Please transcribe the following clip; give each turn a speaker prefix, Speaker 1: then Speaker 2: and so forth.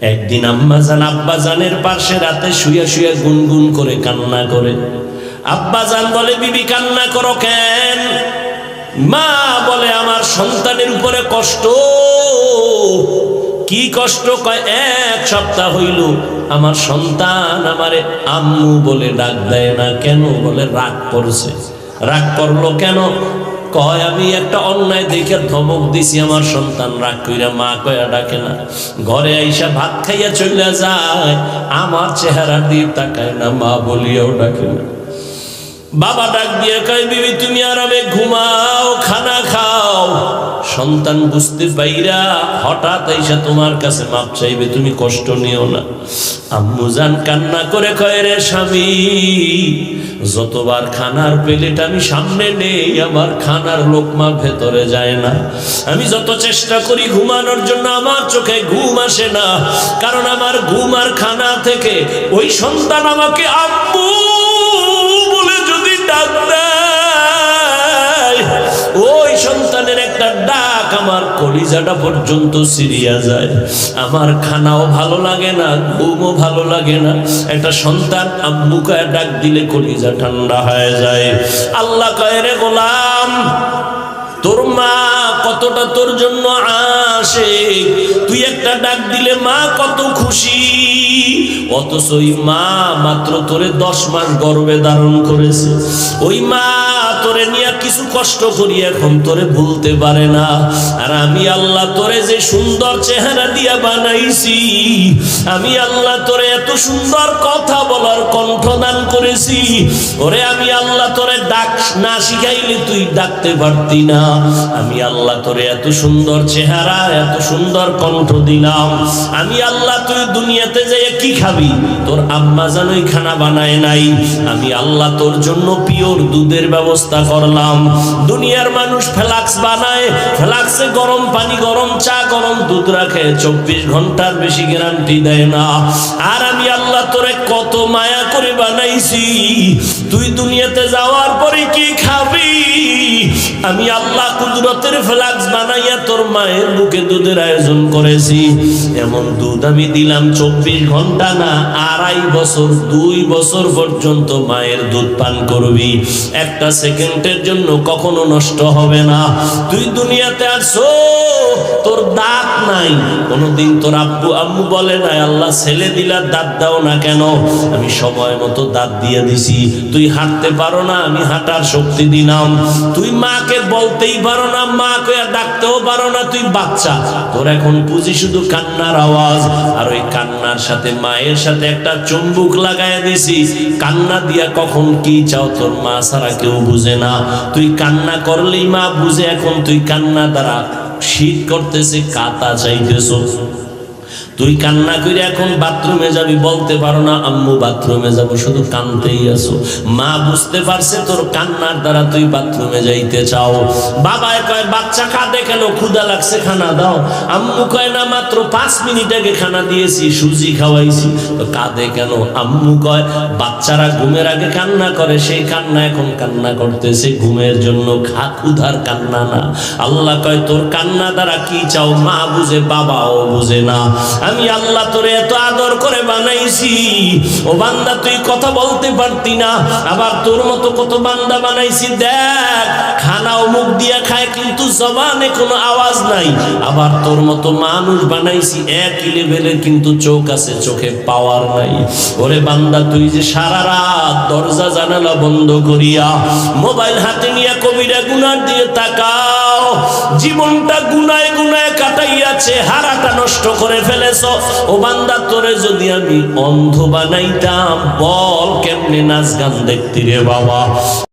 Speaker 1: একদিন আম্মাজান আব্বাজানের পাশে রাতে শুয়ে শুয়ে গুনগুন করে কান্না করে। আব্বা আব্বাজান বলে, বিবি, কান্না করো কেন? মা বলে, আমার সন্তানের উপরে কষ্ট। কি কষ্ট? কয়, এক সপ্তাহ হইল, আমার সন্তান আমারে আম্মু বলে ডাক দেয় না কেন? বলে, রাগ করছে। রাগ করল কেন? কয়, আমি একটা অন্যায় দেখে ধমক দিছি, আমার সন্তান রাগ কইরা মা কয়া ডাকে না। ঘরে আইসা ভাত খাইয়া চলে যায়, আমার চেহারা দিয়ে তাকায় না, মা বলিয়াও ডাকে না। বাবা ডাক দিয়ে কয়, বিবি, তুমি আরামে ঘুমাও, খানা খাও। সন্তান বুঝতে পাইরা হঠাৎ আইসা তোমার কাছে মাপ চাইবে, তুমি কষ্ট নিও না। আম্মু জান কান্না করে কয়, রে স্বামী, যতবার খানার প্লেট আমি সামনে নেই, আমার খানার লোকমা ভেতরে যায় না। আমি যত চেষ্টা করি ঘুমানোর জন্য, আমার চোখে ঘুম আসে না। কারণ আমার ঘুম আর খানা থেকে ওই সন্তান আমাকে আব্বু কলিজাটা পর্যন্ত সিরিয়া যায়। আমার খানাও ভালো লাগে না, ঘুমও ভালো লাগে না। একটা সন্তান আব্বু কয়ে ডাক দিলে কলিজা ঠান্ডা হয়ে যায়। আল্লাহ কয়ে গোলাম, তোর মা কতটা তোর জন্য আসে তুই একটা ডাক দিলে মা কত খুশি? অথচ ওই মা মাত্র তোরে দশ মাস গর্বে ধারণ করেছে। ওই মা তোরে নিয়ে কিছু কষ্ট করি এখন তোরে ভুলতে পারে না। আর আমি আল্লাহ তোরে যে সুন্দর চেহারা দিয়া বানাইছি, আমি আল্লাহ তোরে এত সুন্দর কথা বলার কণ্ঠদান করেছি। ওরে আমি আল্লাহ তোরে ডাক না শিখাইলে তুই ডাকতে পারতি না। আমি আল্লাহ তোরে এত সুন্দর চেহারা, এত সুন্দর কণ্ঠ দিলাম। আমি আল্লাহ তুই দুনিয়াতে যে কি খাবি? তোর আম্মা জানোই খানা বানায় নাই। আমি আল্লাহ তোর জন্য পিওর দুধের ব্যবস্থা করলাম। দুনিয়ার মানুষ ফ্লাক্স বানায়, ফ্লাক্সে গরম পানি, গরম চা, গরম দুধ রাখে, চব্বিশ ঘণ্টার বেশি গ্যারান্টি দেয় না। আর আমি আল্লাহ তোরে কত মায়া করে বানাইছি। তুই দুনিয়াতে যাওয়ার পরে কি খাবি? আমি আল্লাহ কুদরতের ফ্লাক্স বানাইয়া তোর মায়ের বুকে দুধের আয়োজন করেছি। এমন দুধ আমি দিলাম চব্বিশ ঘণ্টা না, আড়াই বছর, দুই বছর পর্যন্ত মায়ের দুধ পান করবি। একটা সেকেন্ডের জন্য কখনো নষ্ট হবে না। তুই দুনিয়াতে আসো, তোর দাঁত নাই। কোনোদিন তোর আব্বু আম্মু বলে নাই, আল্লাহ ছেলে দিলা দাঁত দাও না। কেন? আমি সময় মতো দাঁত দিয়ে দিছি। তুই হাঁটতে পারো না, আমি হাঁটার শক্তি দিলাম। তুই মাকে বলতেই পারো না মা কে ডাকতেও পারো না, তুই বাচ্চা। তোর এখন বুঝি শুধু কান্নার আওয়াজ। আর ওই কান্নার সাথে মায়ের সাথে একটা চুম্বুক লাগায় দিছি। কান্না দিয়া কখন কি চাও তোর মা ছাড়া কেউ বুঝে না। তুই কান্না করলেই মা বুঝে, এখন তুই কান্না দ্বারা শীত করতেছে কাতা চাইতেছ। তুই কান্না করে এখন বাথরুমে যাবি, বলতে পারো না, আম্মু, বাথরুমে যাব, শুধু কানতেই আসো মা বুঝতে পারছে তোর কান্নার দ্বারা তুই বাথরুমে যাইতে চাও। বাবায় কয়, বাচ্চা কাঁদে কেন? ক্ষুদা লাগছে, খানা দাও। আম্মু কয়, না, মাত্র পাঁচ মিনিট আগে খানা দিয়েছি, সুজি খাওয়াইছি। তো কাঁদে কেন? আম্মু কয়, বাচ্চারা ঘুমের আগে কান্না করে, সেই কান্না এখন কান্না করতেছে, ঘুমের জন্য খা, ক্ষুধার কান্না না। আল্লাহ কয়, তোর কান্না দ্বারা কি চাও? মা বুঝে, বাবাও বুঝে না। আমি আল্লাহ তোরে এত আদর করে বানাইছি। ও বান্দা, তুই কথা বলতে পারতি না। আবার তোর মতো কত বান্দা বানাইছি, দেখ। খানাও মুখ দিয়া খায়, কিন্তু জবানে কোনো আওয়াজ নাই। আবার তোর মতো মানুষ বানাইছি, একই লেভেলের কিন্তু চোখ আছে, চোখে পাওয়ার নাই। ওরে বান্দা, তুই যে সারা রাত দরজা জানালা বন্ধ করিয়া মোবাইল হাতে নিয়ে কবিরা গুনার দিয়ে জীবনটা গুনায় গুনায় কাটাইয়াছে, হারাটা নষ্ট করে ফেলেছ। ও বান্দা, তোরে যদি আমি অন্ধ বানাইতাম, বল কেমনে নাচ গান দেখতি রে বাবা।